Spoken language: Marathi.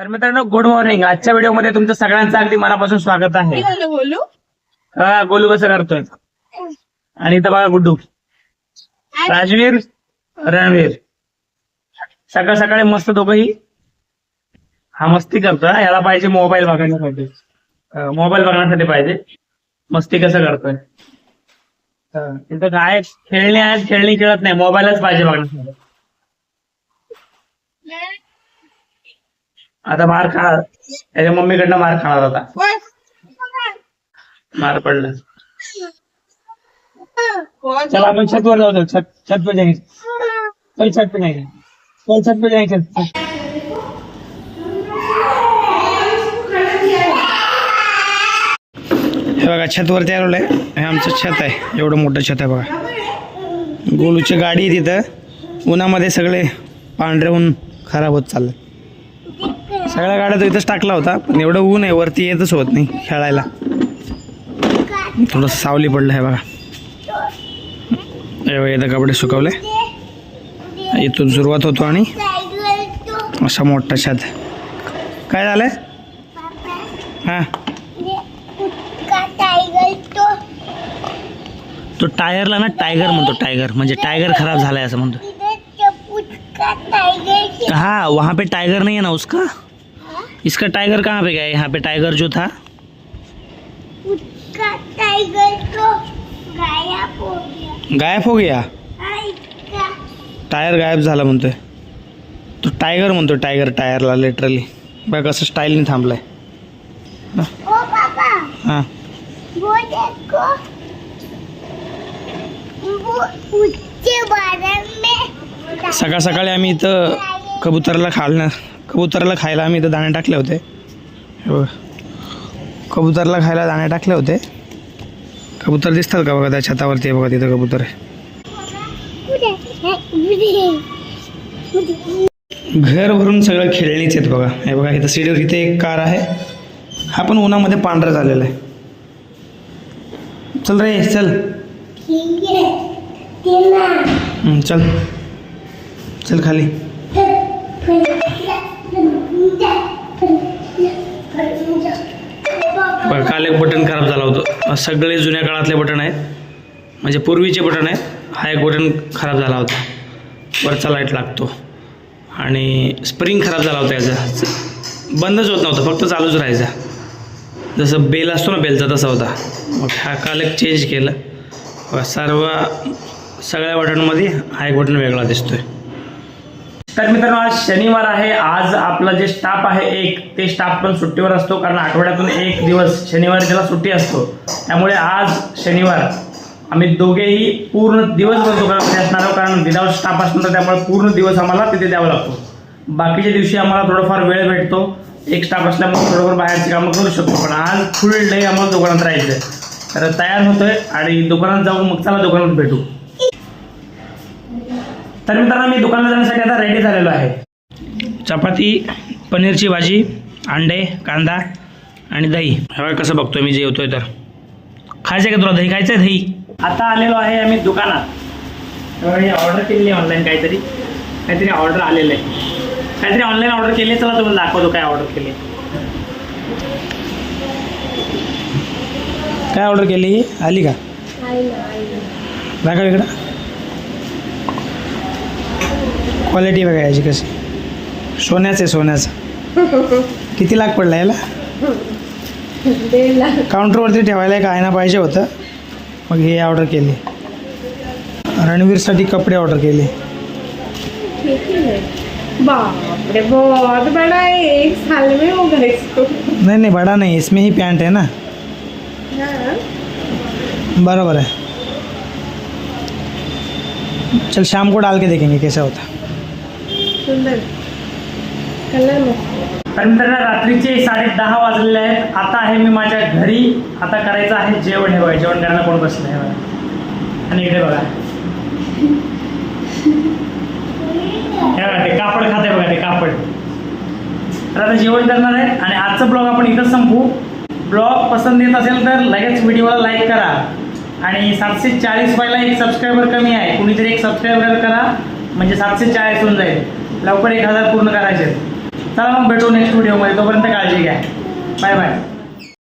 तर मित्रांनो गुड मॉर्निंग आजच्या व्हिडिओमध्ये तुमचं सगळ्यांचं अगदी मनापासून स्वागत आहे. बोलू? हा गोलू कसं करतोय? आणि इथं बघा गुड्डू. राजवीर रणवीर. सकाळ सकाळी मस्त दोघंही. हा मस्ती करतोय. याला पाहिजे मोबाईल बघण्यासाठी. मोबाईल बघण्यासाठी पाहिजे. मस्ती कसं करतोय. इथं काय खेळणे आहेत खेळणी खेळत नाही. मोबाईलच पाहिजे बघण्यासाठी. आता मार खाणार त्याच्या मम्मीकडनं मार खाणार होता मार पडला. चल आपण छत वर जाऊ चल, छत छत पे जाएंगे चल छत पे जाएंगे चल छत पे जाएंगे चल, चल. हे बघा छत वरती आलेलं आहे हे आमचं छत आहे. एवढं मोठं छत आहे बघा. गोलूची गाडी तिथं. उन्हामध्ये सगळे पांढरे ऊन खराब होत चालले सगळ्या गाड्या तो इथंच टाकला होता पण एवढं ऊन आहे वरती येतच होत नाही खेळायला. थोडं सावली पडलं आहे बघा. एवढे इथं कपडे सुकवले. इथून सुरुवात होतो आणि असा मोठा छत. काय झालंय? हां. तो टायरला ना टायगर म्हणतो टायगर म्हणजे टायगर खराब झालाय असं म्हणतो. हाँ वहाँ पे टाइगर नहीं है ना उसका? इसका टाइगर कहाँ पे गया? यहाँ पे टाइगर जो था। टाइगर तो गायब हो गया। गायब हो गया? टायर गायब झाला म्हणतोय. तो टायगर म्हणतो टायगर टायरला लिटरली बघ कसं स्टाईलने थांबलाय. हां. वो देखो वो ऊंचे बादल में सकाळ सकाळी आम्ही इथं कबुतरला खायला कबुतरला खायला आम्ही इथं दाणे टाकले होते. कबुतरला खायला दाणे टाकले होते. कबूतर दिसतात का बघा त्या छतावरती? आहे बघा तिथं कबूतर घर भरून सगळं खेळणीच आहेत बघा. हे बघा इथं सीडीवर इथे एक कार आहे. हा पण उन्हामध्ये पांढरा झालेला आहे. चल रे चल. चल. चल खाली. बघा काल एक बटन खराब झालं होतं. सगळे जुन्या काळातले बटन आहेत. म्हणजे पूर्वीचे बटन आहेत. हा एक बटन खराब झाला होता. वरचा लाइट लागतो. आणि स्प्रिंग खराब झाला होता याचा. बंदच होत नव्हता. फक्त चालूच राहायचा. जसं बेल असतो ना बेलचा तसा होता. मग हा काल एक चेंज केलं. सर्व सगळ्या बटनमध्ये हा एक बटन वेगळा दिसतोय. तर मित्रांनो आज शनिवार आहे. आज आपला जे स्टाफ आहे एक ते स्टाफ पण सुट्टीवर असतो कारण आठवड्यातून एक दिवस शनिवारी त्याला सुट्टी असतो. त्यामुळे आज शनिवार. आम्ही दोघेही पूर्ण दिवसभर दुकानामध्ये असणार आहोत कारण विदाऊट स्टाफ असणार त्यामुळे पूर्ण दिवस आम्हाला तिथे द्यावा लागतो. बाकीच्या दिवशी आम्हाला थोडाफार वेळ भेटतो. एक स्टाफ असल्यामुळे थोडंफार बाहेरची कामं करू शकतो पण आज फुल डे आम्हाला दुकानात राहायचं आहे तर तयार होतोय आणि दुकानात जाऊ मग चला दुकानात भेटू. तर मित्रांनो मी दुकानात जाण्यासाठी आता रेडी झालेलो आहे. चपाती पनीरची भाजी अंडे कांदा आणि दही. हे बघा कसं बघतोय मी जेवतोय तर. खायचं का तुला? दही खायचं आहे दही. आता आलेलो आहे आम्ही दुकानात. ऑर्डर केलेली आहे ऑनलाईन काहीतरी. काहीतरी ऑर्डर आलेलं आहे. काहीतरी ऑनलाईन ऑर्डर केली आहे चला तुम्हाला दाखवतो काय ऑर्डर केली. काय ऑर्डर केली? आली का? दाखव इकडं. क्वालिटी बघा याची कशी. सोन्याचं आहे सोन्याचं. किती लाख पडला याला? काउंटरवरती ठेवायला एक आयना पाहिजे होतं. मग हे ऑर्डर केली. रणवीरसाठी कपडे ऑर्डर केले. नहीं नहीं बड़ा नहीं. इसमें ही पैंट है ना. बराबर है चल शाम को डाल के देखेंगे कैसा होता. सुंदर. कलर मस्त तर मित्रांनो रात्रीचे साडे दहा वाजलेले आहेत. आता आहे मी माझ्या घरी. आता करायचं आहे जेवण. हे बघा जेवण करायला कोण बसलं आहे बघा. आणि इकडे बघा. हे बघा ते कापड खाते बघा ते कापड. तर आता जेवण करणार आहे. आणि आजचा ब्लॉग आपण इथंच संपू. ब्लॉग पसंत येत असेल तर लगेच व्हिडिओला लाईक करा. आणि सातशे चाळीस व्हायला एक सबस्क्रायबर कमी आहे. कुणीतरी एक सबस्क्रायबर करा. म्हणजे सातशे चाळीस होऊन जाईल. लवकर एक हजार पूर्ण करायचे चला मग भेटू नेक्स्ट व्हिडिओमध्ये तोपर्यंत काळजी घ्या. Bye bye